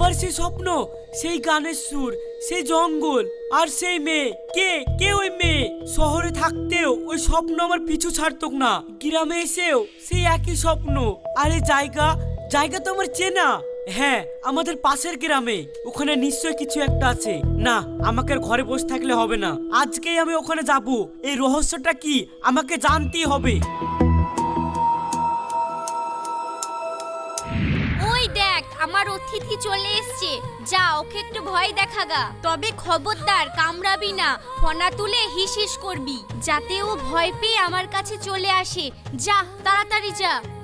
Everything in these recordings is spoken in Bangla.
আবার সেই স্বপ্ন, সেই গানের সুর, সেই জঙ্গল আর সেই মেয়ে। কে কে ওই মেয়ে? শহরে থাকতেও ওই স্বপ্ন আমার পিছু ছাড়তো না। গ্রামে এসেও সেই একই স্বপ্ন। আর জায়গা জায়গা তো আমার চেনা। হ্যাঁ আমাদের পাশের গ্রামে। ওখানে নিশ্চয় কিছু একটা আছে। না, আমাকে ঘরে বসে থাকলে হবে না। আজকেই আমি ওখানে যাব। এই রহস্যটা কি? আমাকে জানতেই হবে। অতিথি চলে এসছে। যা, ওকে একটু ভয় দেখা গা। তবে খবরদার, কামড়াবি না। ফনা তুলে হিস হিস করবি। যাতে ও ভয় পেয়ে আমার কাছে চলে আসে। যা, তাড়াতাড়ি যা।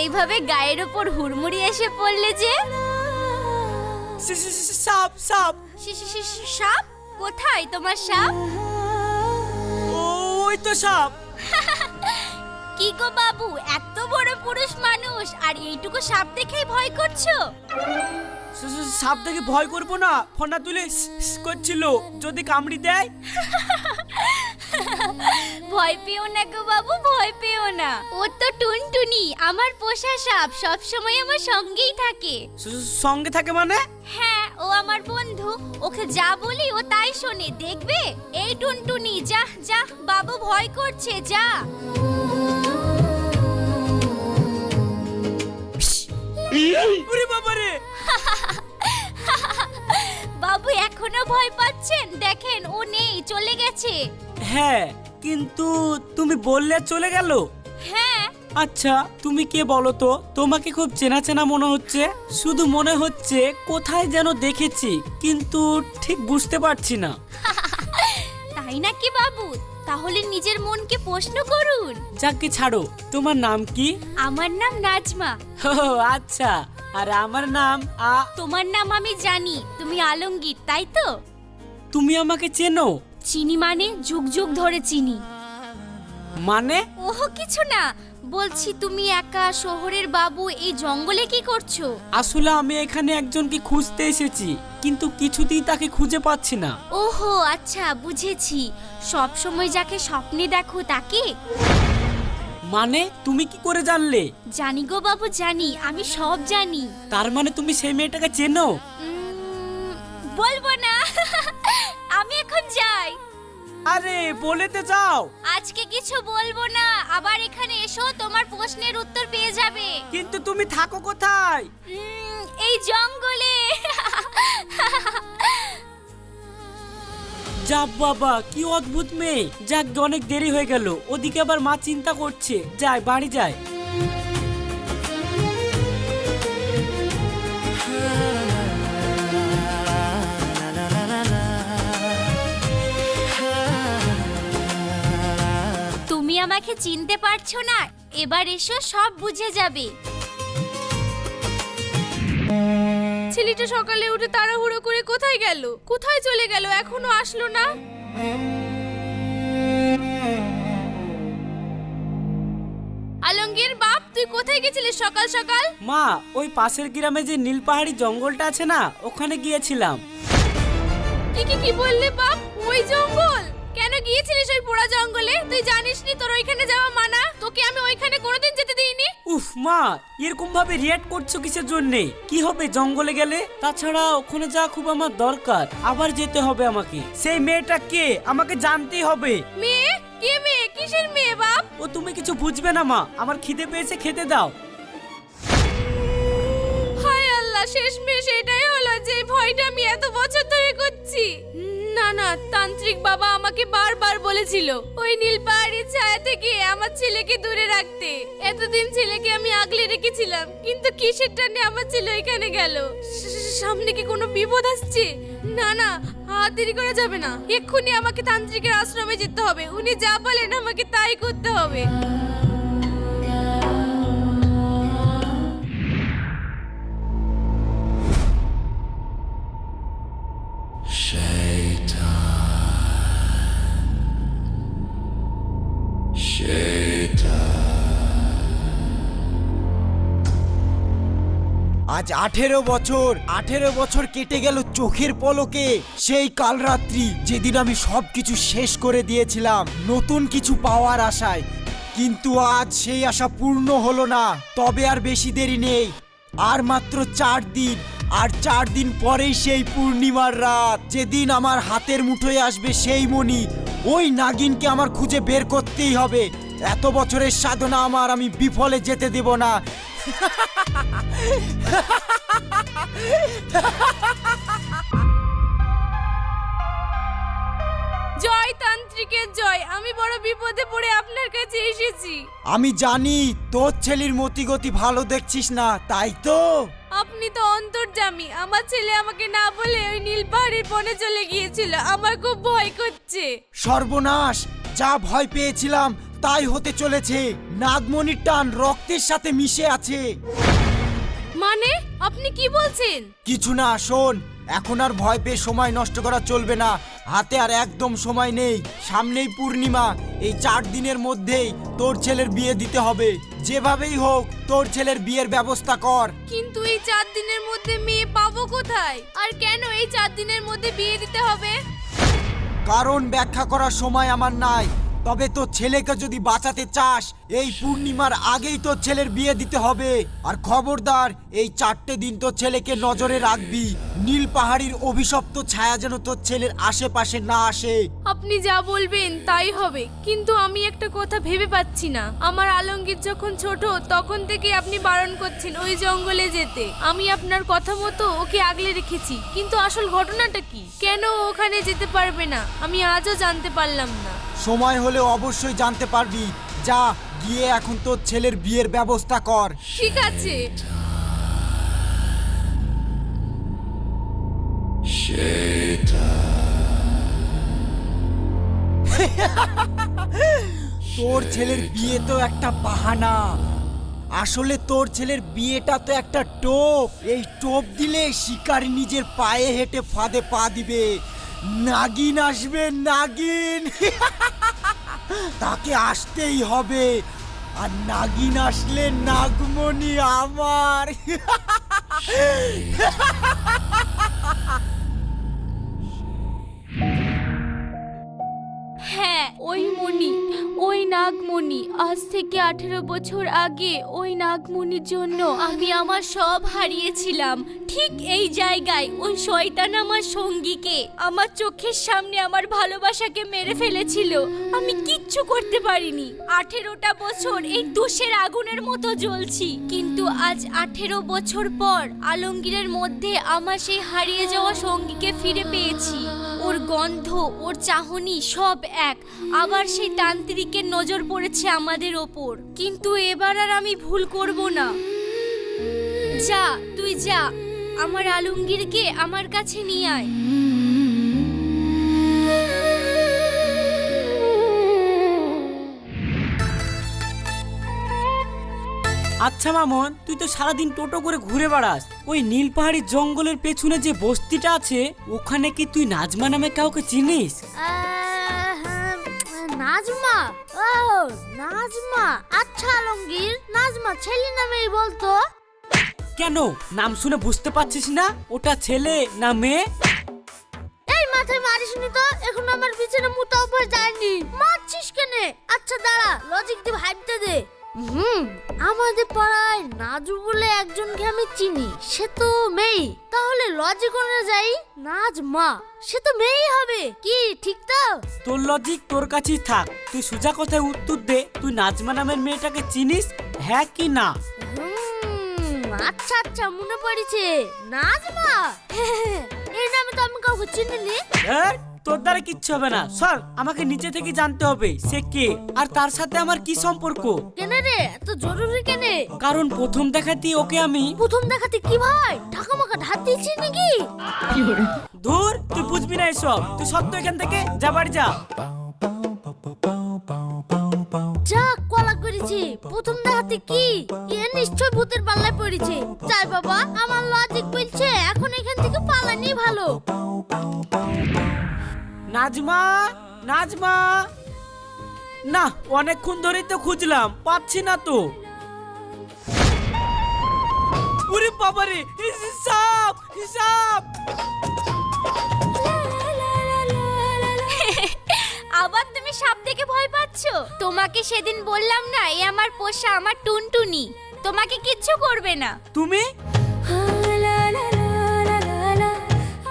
এইভাবে গায়ের ওপর হুড়মুড়ি এসে পড়লে যে? সাপ সাপ। সাপ? কোথায় তোমার সাপ? ওই তো সাপ। কি গো বাবু এত বড় পুরুষ মানুষ আর এইটুকু সাপ দেখেই ভয় করছ? সাপ দেখে ভয় করব না। ফোনটা তুলে করছিল। যদি কামড়ি দেয়? ভয় পেও না গো বাবু ভয় পেও না। ও তো টুনটুনি আমার পোষা সাপ সব সময় আমার সঙ্গেই থাকে। সঙ্গে থাকে মানে? হ্যাঁ ও আমার বন্ধু ওকে যা বলি ও তাই শোনে দেখবে? এই টুনটুনি যা যা বাবু ভয় করছে যা। ওরে বাবারে! বাবু এখনও ভয় পাচ্ছেন? দেখেন ও নেই চলে গেছে। হ্যাঁ কিন্তু তুমি বললে চলে গেল। হ্যাঁ। আচ্ছা তুমি কে বলো তো? তোমাকে খুব চেনা চেনা মনে হচ্ছে। শুধু মনে হচ্ছে কোথায় যেন দেখেছি কিন্তু ঠিক বুঝতে পারছি না। তাই নাকি বাবু? তাহলে নিজের মনকে প্রশ্ন করুন। যাকে ছাড়ো তোমার নাম কি? আমার নাম নাজমা। ও আচ্ছা। আর আমার নাম আ তোমার নাম আমি জানি তুমি আলমগীর তাই তো? তুমি আমাকে চেনো। চিনি মানে যুগ যুগ ধরে চিনি। মানে? ওহো কিছু না। বলছি তুমি একা শহরের বাবু এই জঙ্গলে কি করছ? আসলে আমি এখানে একজনকে খুঁজতে এসেছি কিন্তু কিছুতেই তাকে খুঁজে পাচ্ছি না। ওহো আচ্ছা বুঝেছি। সব সময় যাকে স্বপ্নে দেখো তাকে? মানে তুমি কি করে জানলে? জানি গো বাবু জানি। আমি সব জানি। তার মানে তুমি সেই মেয়েটাকে চেনো? উম, বলব না। আমি এখন যাই। আরে বলেতে যাও। আজকে কিছু বলব না। আবার এখানে এসো তোমার প্রশ্নের উত্তর পেয়ে যাবে। কিন্তু তুমি থাকো কোথায়? উম, এই জঙ্গলে। যা বাবা, কি অদ্ভুত মেয়ে। যাক, অনেক দেরি হয়ে গেল। ওদিকে আবার মা চিন্তা করছে। যায় বাড়ি যায় তুমি আমাকে চিনতে পারছ না। এবার এসো, সব বুঝে যাবে। ছেলেটা সকালে উঠে তাড়াহুড়ো করে কোথায় গেল? কোথায় চলে গেল? এখনও আসলো না? আলমগীর বাপ তুই কোথায় গেছিলিস সকাল সকাল? মা ওই পাশের গ্রামে যে নীলপাহাড়ি জঙ্গলটা আছে না ওখানে গিয়েছিলাম। কি কি কি বললে বাপ? ওই জঙ্গল? কেন গিয়েছিলিস ওই পোড়া জঙ্গলে? তুই জানিস নি তোর ওইখানে যাওয়া মানা? তোকে আমি ওইখানে কোনোদিন যেতে দিইনি? উফ মা এরকম ভাবে রিয়াক্ট করছ কিসের জন্যে? কি হবে জঙ্গলে গেলে? তাছাড়া ওখানে যাওয়া খুব আমার দরকার আবার যেতে হবে আমাকে। সেই মেয়েটা কে? আমাকে জানতেই হবে। মেয়ে? কে মেয়ে? কিসের মেয়ে বাপ? ও তুমি কিছু বুঝবে না মা। আমার খিদে পেয়েছে খেতে দাও। হায় আল্লাহ শেষ মেয়ে এটাই হলো যে ভয়টা আমি এত বছর ধরে করছি। না না, তান্ত্রিক বাবা আমাকে বারবার বলেছিল, ওই নীল পাহাড়ির ছায়া থেকে আমার ছেলেকে দূরে রাখতে। এতদিন ছেলেকে আমি আগলে রেখেছিলাম, কিন্তু কিসের টানে আমার ছেলে ওইখানে গেল? সামনে কি কোনো বিপদ আসছে? না না আর দেরি করা যাবে না। এক্ষুনি আমাকে তান্ত্রিকের আশ্রমে যেতে হবে, উনি যা বলেন আমাকে তাই করতে হবে। আজ আঠেরো বছর আঠেরো বছর কেটে গেল চোখের পলকে। সেই কাল রাত্রি যেদিন আমি সব কিছু শেষ করে দিয়েছিলাম, নতুন কিছু পাওয়ার আশায়। কিন্তু আজ সেই আশা পূর্ণ হলো না, তবে আর বেশি দেরি নেই। আর মাত্র চার দিন, আর চার দিন পরেই সেই পূর্ণিমার রাত। যেদিন আমার হাতের মুঠোয় আসবে সেই মণি, ওই নাগিনকে আমার খুঁজে বের করতেই হবে। এত বছরের সাধনা আমার আমি বিফলে যেতে দেব না। জয় তান্ত্রিকের জয় আমি বড় বিপদে পড়ে আপনার কাছে এসেছি। আমি জানি তোর ছেলের মতিগতি ভালো দেখছিস না তাই তো? আপনি তো অন্তর্জামী আমার ছেলে আমাকে না বলে ওই নীল পাহাড়ের বনে চলে গিয়েছিল আমার খুব ভয় করছে। সর্বনাশ যা ভয় পেয়েছিলাম তাই হতে চলেছে। নাগমণির টান রক্তের সাথে মিশে আছে। মানে আপনি কি বলছেন? কিছু না শোন। এখন আর ভয় পেয়ে সময় নষ্ট করা চলবে না। হাতে আর একদম সময় নেই। সামনেই পূর্ণিমা। এই চার দিনের মধ্যেই তোর ছেলের বিয়ে দিতে হবে। যেভাবেই হোক তোর ছেলের বিয়ের ব্যবস্থা কর। কিন্তু এই চার দিনের মধ্যে মেয়ে পাবো কোথায়? আর কেন এই চার দিনের মধ্যে বিয়ে দিতে হবে? কারণ ব্যাখ্যা করার সময় আমার নাই। তবে তোর ছেলেকে যদি বাঁচাতে চাস, এই পূর্ণিমার আগেই তোর ছেলের বিয়ে দিতে হবে। আর খবরদার, এই চারটে দিন তোর ছেলেকে নজরে রাখবি। নীল পাহাড়ির অভিশপ্ত ছায়া যেন তোর ছেলের আশেপাশে না আসে। আপনি যা বলবেন তাই হবে, কিন্তু আমি একটা কথা ভেবে পাচ্ছি না। আমার আলমগীর যখন ছোট, তখন থেকে আপনি বারণ করছেন ওই জঙ্গলে যেতে। আমি আপনার কথা মতো ওকে আগলে রেখেছি, কিন্তু আসল ঘটনাটা কি? কেন ওখানে যেতে পারবে না? আমি আজও জানতে পারলাম না। সময় হলে অবশ্যই জানতে পারবি। যা গিয়ে এখন তোর ছেলের বিয়ের ব্যবস্থা কর। ঠিক আছে। তোর ছেলের বিয়ে তো একটা বাহানা। আসলে তোর ছেলের বিয়েটা তো একটা টোপ। এই টোপ দিলে শিকারি নিজের পায়ে হেঁটে ফাঁদে পা দিবে। নাগিন আসবে নাগিন। তাকে আসতেই হবে। আর নাগিন আসলে নাগমণি আমার। ওই মণি ওই নাগমণি আজ থেকে আঠেরো বছর আগে ওই নাগমণির জন্য আমি আমার সব হারিয়েছিলাম। ঠিক এই জায়গায় ওই শয়তান আমার সঙ্গীকে, আমার চোখের সামনে আমার ভালোবাসাকে মেরে ফেলেছিল। আমি কিচ্ছু করতে পারিনি। আঠেরোটা বছর এই তুষের আগুনের মতো জ্বলছি। কিন্তু আজ আঠেরো বছর পর আলমগীরের মধ্যে আমার সেই হারিয়ে যাওয়া সঙ্গীকে ফিরে পেয়েছি। গন্ধ, ওর চাহনি সব এক। আবার সেই তান্ত্রিকের নজর পড়েছে আমাদের ওপর। কিন্তু এবার আর আমি ভুল করব না। যা, তুই যা। আমার আলমগীরকে আমার কাছে নিয়ে আয়। আচ্ছা মামন তুই তো সারাদিন টোটো করে ঘুরে বেড়াস। ওই নীল পাহাড়ি জঙ্গলের পেছনে যে বস্তিটা আছে ওখানে কি তুই নাজমা নামে কাউকে চিনিস? নাজমা? ও নাজমা। আচ্ছা আলমগীর নাজমা ছেলে নামেই বলতো। কেন? নাম শুনে বুঝতে পারছিস না? ওটা ছেলে না মেয়ে? এই মাথায় মারিসনি তো এখন আমার পিছনে মুতা উপর যায়নি। মারছিস কেনে? আচ্ছা দাঁড়া লজিক দিয়ে ভাবতে দে। হুম আমাদের পাড়ায় নাজু বলে একজনকে আমি চিনি। সে তো মেয়ে। তাহলে লজিক অনুযায়ী নাজ মা সে তো মেয়েই হবে। কি ঠিক তো? তোর লজিক তোর কাছেই থাক। তুই সোজা কথায় উত্তর দে তুই নাজমা নামের মেয়েটাকে চিনিস? হ্যাঁ কি না? হুম, আচ্ছা আচ্ছা মনে পড়েছে। নাজমা? এই নামে তো আমি কাউকে চিনিনি। এর, তোর দ্বারা কিচ্ছু হবে না। সর আমাকে নিচে থেকে জানতে হবে সে কে আর তার সাথে আমার কি সম্পর্ক। কেনে রে? এত জরুরি কেনে? কারণ প্রথম দেখাতেই ওকে আমি প্রথম দেখাতে কি ভাই? ঢাকা মাকা ঢাত দিয়েছি নাকি? দূর তুই বুঝবি না এসব। তুই সত্য এখান থেকে যা বাড়ি যা। যা কলা করেছি। প্রথম দেখাতে কি? এ নিশ্চয় ভূতের পাল্লায় পড়েছে। যাই বাবা আমার লজিক বলছে এখন এখান থেকে পালানি ভালো। নাজমা নাজমা। না অনেকক্ষণ ধরেই তো খুঁজলাম পাচ্ছি না তো। ওরে বাবারে হিসাব হিসাব। আবার তুমি সাপ দেখে ভয় পাচ্ছ? তোমাকে সেদিন বললাম না এ আমার পোষা আমার টুনটুনি। তোমাকে কিচ্ছু করবে না। তুমি?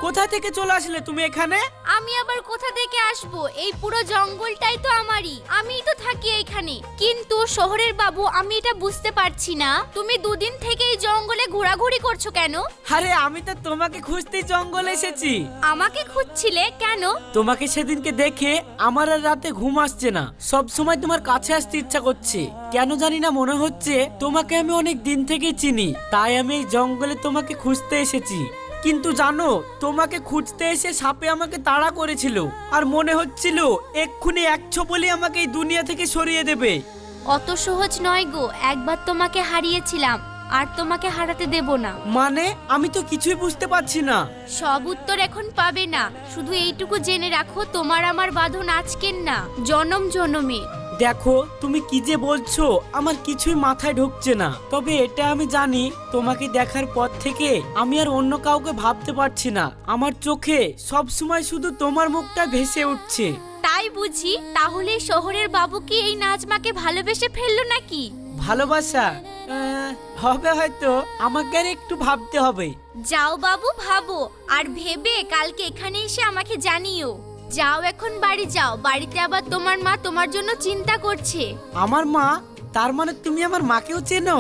কোথা থেকে চলে আসলে তুমি এখানে? আমি আবার কোথা থেকে আসব? এই পুরো জঙ্গলটাই তো আমারই। আমিই তো থাকি এখানে। কিন্তু শহরের বাবু আমি এটা বুঝতে পারছি না। তুমি দুদিন থেকে এই জঙ্গলে ঘোরাঘুরি করছ কেন? আরে আমি তো তোমাকে খুঁজতেই জঙ্গলে এসেছি। আমাকে খুঁজছিলে কেন? তোমাকে সেদিনকে দেখে আমার আর রাতে ঘুম আসছে না। সব সময় তোমার কাছে আসতে ইচ্ছা করছে। কেন জানি না মনে হচ্ছে তোমাকে আমি অনেক দিন থেকে চিনি। তাই আমি এই জঙ্গলে তোমাকে খুঁজতে এসেছি। কিন্তু জানো তোমাকে খুঁজতে এসে সাপে আমাকে তাড়া করেছিল। আর মনে হচ্ছিল এক্ষুনি একছো বলে আমাকে এই দুনিয়া থেকে সরিয়ে দেবে। অত সহজ নয় গো একবার তোমাকে হারিয়েছিলাম আর তোমাকে হারাতে দেব না। মানে আমি তো কিছুই বুঝতে পারছি না। সব উত্তর এখন পাবে না। শুধু এইটুকু জেনে রাখো তোমার আমার বাঁধন আজকের না জনম জনমে। দেখো তুমি কি যে বলছো আমার কিছুই মাথায় ঢুকছে না। তবে এটা আমি জানি তোমাকে দেখার পর থেকে আমি আর অন্য কাউকে ভাবতে পারছি না। আমার চোখে সব সময় শুধু তোমার মুখটা ভেসে উঠছে। তাই বুঝি তাহলে শহরের বাবু কি এই নাজমাকে ভালোবেসে ফেলল নাকি? ভালোবাসা? আহ, হবে হয়তো আমাকে আর একটু ভাবতে হবে। যাও বাবু ভাবো আর ভেবে কালকে এখানে এসে আমাকে জানিও। যাও এখন বাড়ি যাও। বাড়িতে আবার তোমার মা তোমার জন্য চিন্তা করছে। আমার মা? তার মানে তুমি আমার মাকেও চেনো?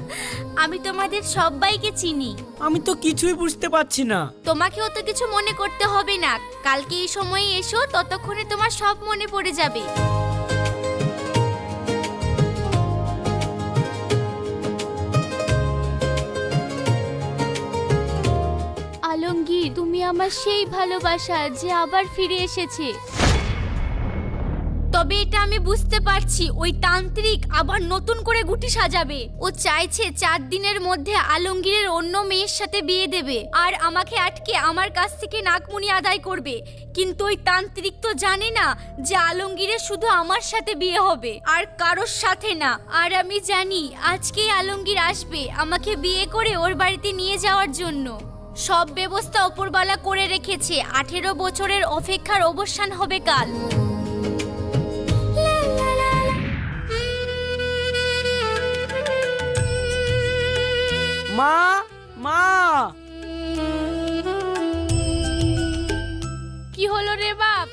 আমি তোমাদের সবাইকে চিনি। আমি তো কিছুই বুঝতে পারছি না। তোমাকে অত কিছু মনে করতে হবে না। কালকে এই সময়ে এসো ততক্ষণে তোমার সব মনে পড়ে যাবে। তুমি আমার সেই ভালোবাসা যে আবার ফিরে এসেছে। তবে এটা আমি বুঝতে পারছি, ওই তান্ত্রিক আবার নতুন করে গুটি সাজাবে। ও চাইছে চার দিনের মধ্যে আলমগীরের অন্য মেয়ের সাথে বিয়ে দেবে আর আমাকে আটকে আমার কাছ থেকে নাকমুনি আদায় করবে। কিন্তু ওই তান্ত্রিক তো জানে না যে আলমগীরের শুধু আমার সাথে বিয়ে হবে আর কারোর সাথে না। আর আমি জানি আজকেই আলমগীর আসবে আমাকে বিয়ে করে ওর বাড়িতে নিয়ে যাওয়ার জন্য। সব ব্যবস্থা ওপরবালা করে রেখেছে। আঠেরো বছরের অপেক্ষার অবসান হবে কাল। মা মা! কি হলো রে বাপ?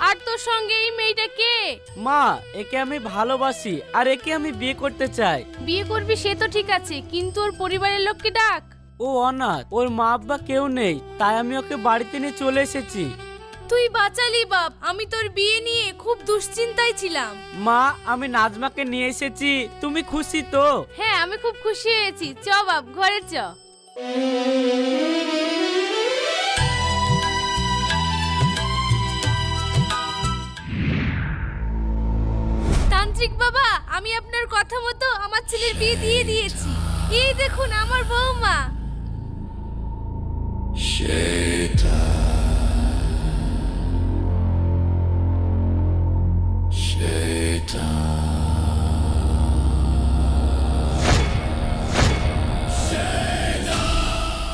আর তোর সঙ্গে এই মেয়েটা কে? মা একে আমি ভালোবাসি আর একে আমি বিয়ে করতে চাই। বিয়ে করবি সে তো ঠিক আছে কিন্তু ওর পরিবারের লোককে ডাক। ও অনাথ ওর মা আব্বা কেউ নেই তাই আমি ওকে বাড়িতে নিয়ে চলে এসেছি। তুই বাঁচালি বাপ আমি তোর বিয়ে নিয়ে খুব দুশ্চিন্তায় ছিলাম। মা আমি নাজমাকে নিয়ে এসেছি তুমি খুশি তো? হ্যাঁ আমি খুব খুশি হয়েছি। চ বাপ ঘরে চ। তান্ত্রিক বাবা আমি আপনার কথা মতো আমার ছেলের বিয়ে দিয়ে দিয়েছি। এই দেখুন আমার বৌমা।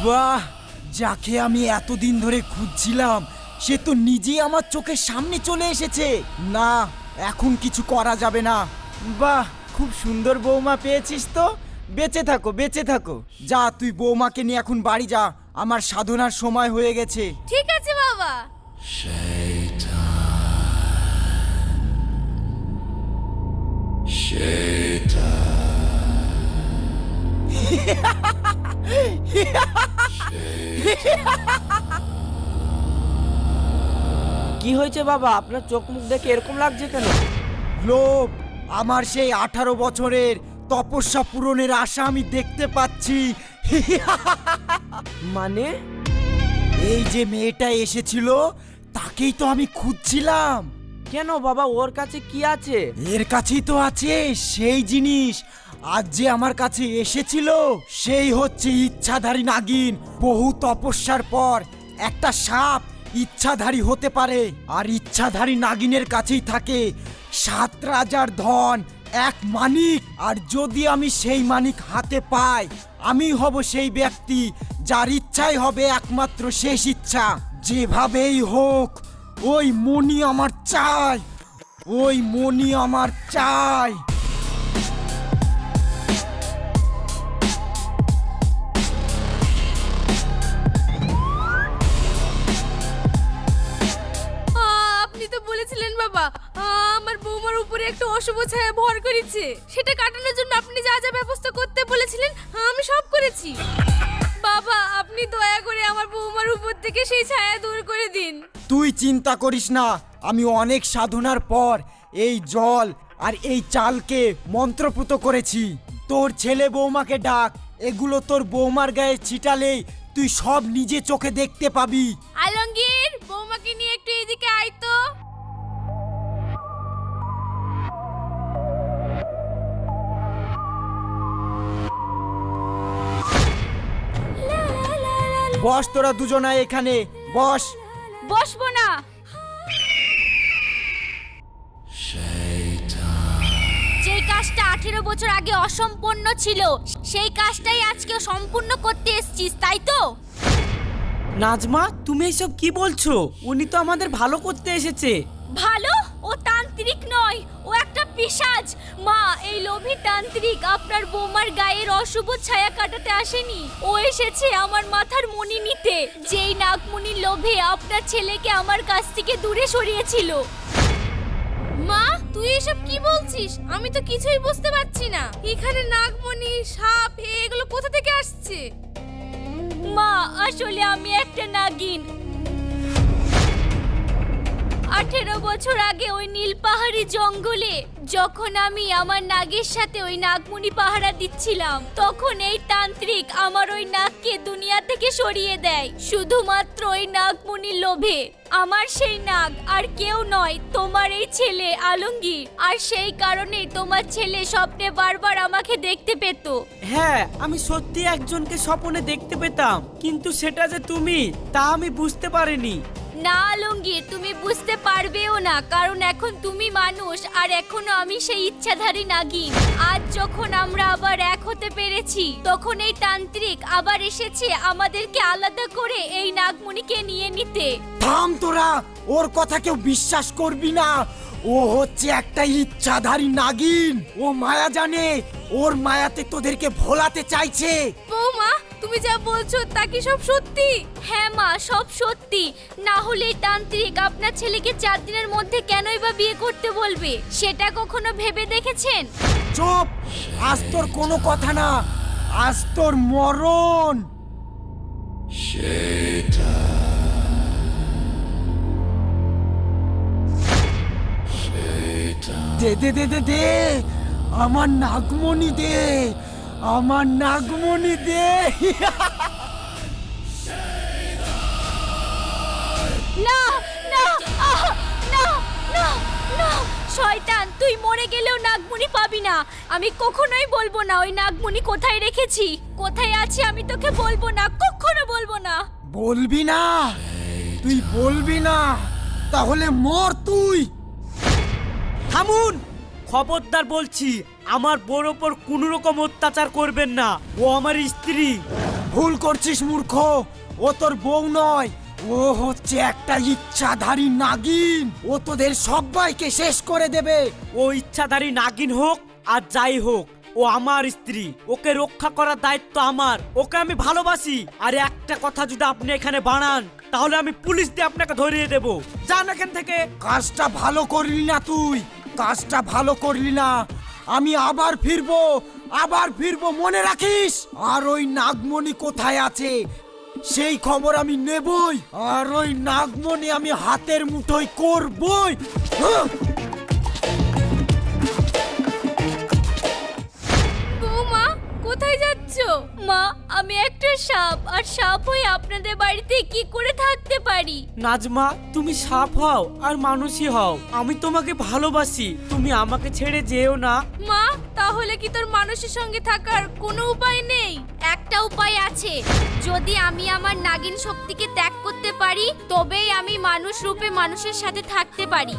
বাহ, যাকে আমি এতদিন ধরে খুঁজছিলাম, সে তো নিজেই আমার চোখের সামনে চলে এসেছে। না, এখন কিছু করা যাবে না। বাহ, খুব সুন্দর বৌমা পেয়েছিস তো। বেঁচে থাকো বেঁচে থাকো। যা তুই বৌমাকে নিয়ে এখন বাড়ি যা আমার সাধনার সময় হয়ে গেছে। ঠিক আছে বাবা। কি হয়েছে বাবা? আপনার চোখ মুখ দেখে এরকম লাগছে কেন? লোভ আমার সেই আঠারো বছরের তপস্যা পূরণের আশা আমি দেখতে পাচ্ছি। মানে? এই যে মেয়েটা এসেছিল তাকেই তো আমি খুঁজছিলাম। কেন বাবা ওর কাছে কি আছে? এর কাছেই তো আছে সেই জিনিস। আজ যে আমার কাছে এসেছিল সেই হচ্ছে ইচ্ছাধারী নাগিন। বহু তপস্যার পর একটা সাপ ইচ্ছাধারী হতে পারে। আর ইচ্ছাধারী নাগিনের কাছেই থাকে সাত রাজার ধন। এক মানিক। আর যদি আমি সেই মানিক হাতে পাই, আমি হব সেই ব্যক্তি যার ইচ্ছাই হবে একমাত্র শেষ ইচ্ছা। যেভাবেই হোক, ওই মনি আমার চাই। ওই মনি আমার চাই। আপনি তো বলেছিলেন বাবা আমার বৌমার উপরে একটা অশুভ ছায়া ভর করেছে। সেটা কাটানোর জন্য আপনি যা যা ব্যবস্থা করতে বলেছিলেন আমি সব করেছি। বাবা আপনি দয়া করে আমার বৌমার উপর থেকে সেই ছায়া দূর করে দিন। তুই চিন্তা করিস না আমি অনেক সাধনার পর এই জল আর এই চালকে মন্ত্রপুত করেছি। তোর ছেলে বৌমাকে ডাক এগুলো তোর বৌমার গায়ে ছিটালেই তুই সব নিজে চোখে দেখতে পাবি। আলমগীর বস তোরা দুজনায় এখানে বস। বসবো না। যে কাজটা আঠেরো বছর আগে অসম্পূর্ণ ছিল সেই কাজটাই আজকে সম্পূর্ণ করতে এসছিস তাই তো? নাজমা তুমি এসব কি বলছো? উনি তো আমাদের ভালো করতে এসেছে। ভালো? তান্ত্রিক নয়, ও একটা পিশাচ মা, এই লোভী তান্ত্রিক আপনার বৌমার গায়ের অশুভ ছায়া কাটাতে আসেনি। ও এসেছে আমার মাথার মনি নিতে যেই নাগমণির লোভে আপনার ছেলেকে আমার কাছ থেকে দূরে সরিয়েছিল। মা, তুই এসব কি বলছিস? আমি তো কিছুই বুঝতে পারছি না। এখানে নাগমণি, সাপ এগুলো কোথা থেকে আসছে? মা, আসলে আমি একটা নাগিন। আঠেরো বছর আগে ওই নীল পাহাড়ি জঙ্গলে যখন আমি আমার নাগের সাথে ওই নাগমুনি পাহারা দিচ্ছিলাম, তখন এই তান্ত্রিক আমার ওই নাগকে দুনিয়া থেকে সরিয়ে দেয়। শুধুমাত্র ওই নাগমণির লোভে। আমার সেই নাগ আর কেউ নয়, তোমার এই ছেলে আলমগীর। আর সেই কারণেই তোমার ছেলে স্বপ্নে বারবার আমাকে দেখতে পেত। হ্যাঁ আমি সত্যি একজনকে স্বপনে দেখতে পেতাম। কিন্তু সেটা যে তুমি, তা আমি বুঝতে পারিনি। না আলমগীর তুমি বুঝতে পারবেও না কারণ এখন তুমি মানুষ আর এখনও আমি সেই ইচ্ছাধারী নাগিন। আজ যখন আমরা আবার এক হতে পেরেছি তখন এই তান্ত্রিক আবার এসেছে আমাদেরকে আলাদা করে এই নাগমণিকে নিয়ে নিতে। থাম তোরা ওর কথা কেউ বিশ্বাস করবি না। ও হচ্ছে একটা ইচ্ছাধারী নাগিন। ও মায়া জানে ওর মায়াতে তোদেরকে ভোলাতে চাইছে। বৌমা তুমি যা বলছো তা কি সব সত্যি? হ্যাঁ মা সব সত্যি। না হলে এই তান্ত্রিক আপনার ছেলেকে চার দিনের মধ্যে কেনই বা বিয়ে করতে বলবে? সেটা কখনো ভেবে দেখেছেন? চুপ! আজ তোর কোনো কথা না। আজ তোর মরণ। দে দে দে দে দে। আমার নাগমণি দে। আমার নাগমণি দে। না না না না না। শয়তান তুই মরে গেলেও নাগমণি পাবি না। আমি কখনোই বলব না ওই নাগমণি কোথায় রেখেছি। কোথায় আছে আমি তোকে বলব না কখনো বলব না। বলবি না তুই বলবি না তাহলে মর তুই। থামুন। খবরদার বলছি আমার বোর ওপর কোনো রকম অত্যাচার করবেন না। ও আমার স্ত্রী। ভুল করছিস মূর্খ। ও তোর বউ নয়। ও হচ্ছে একটা ইচ্ছাধারী নাগিন। ও তোদের সবাইকে শেষ করে দেবে। ও ইচ্ছাধারী নাগিন হোক আর যাই হোক ও আমার স্ত্রী। ওকে রক্ষা করার দায়িত্ব আমার। ওকে আমি ভালোবাসি। আর একটা কথা যদি আপনি এখানে বাড়ান তাহলে আমি পুলিশ দিয়ে আপনাকে ধরিয়ে দেব। যান এখান থেকে। কাজটা ভালো করলি না তুই। কাজটা ভালো করলি না, আমি আবার ফিরবো আবার ফিরবো, মনে রাখিস? আর ওই নাগমণি কোথায় আছে? সেই খবর আমি নেবই, আর ওই নাগমণি আমি হাতের মুঠোয় করবই। মা আমি একটা সাপ আর সাপ হয়ে আপনাদের বাড়িতে কি করে থাকতে পারি? নাজমা তুমি সাপ হও আর মানুষই হও। আমি তোমাকে ভালোবাসি তুমি আমাকে ছেড়ে যেও না। মা তাহলে কি তোর মানুষের সঙ্গে থাকার কোনো উপায় নেই? একটা উপায় আছে যদি আমি আমার নাগিন শক্তিকে ত্যাগ করতে পারি তবেই আমি মানুষ রূপে মানুষের সাথে থাকতে পারি।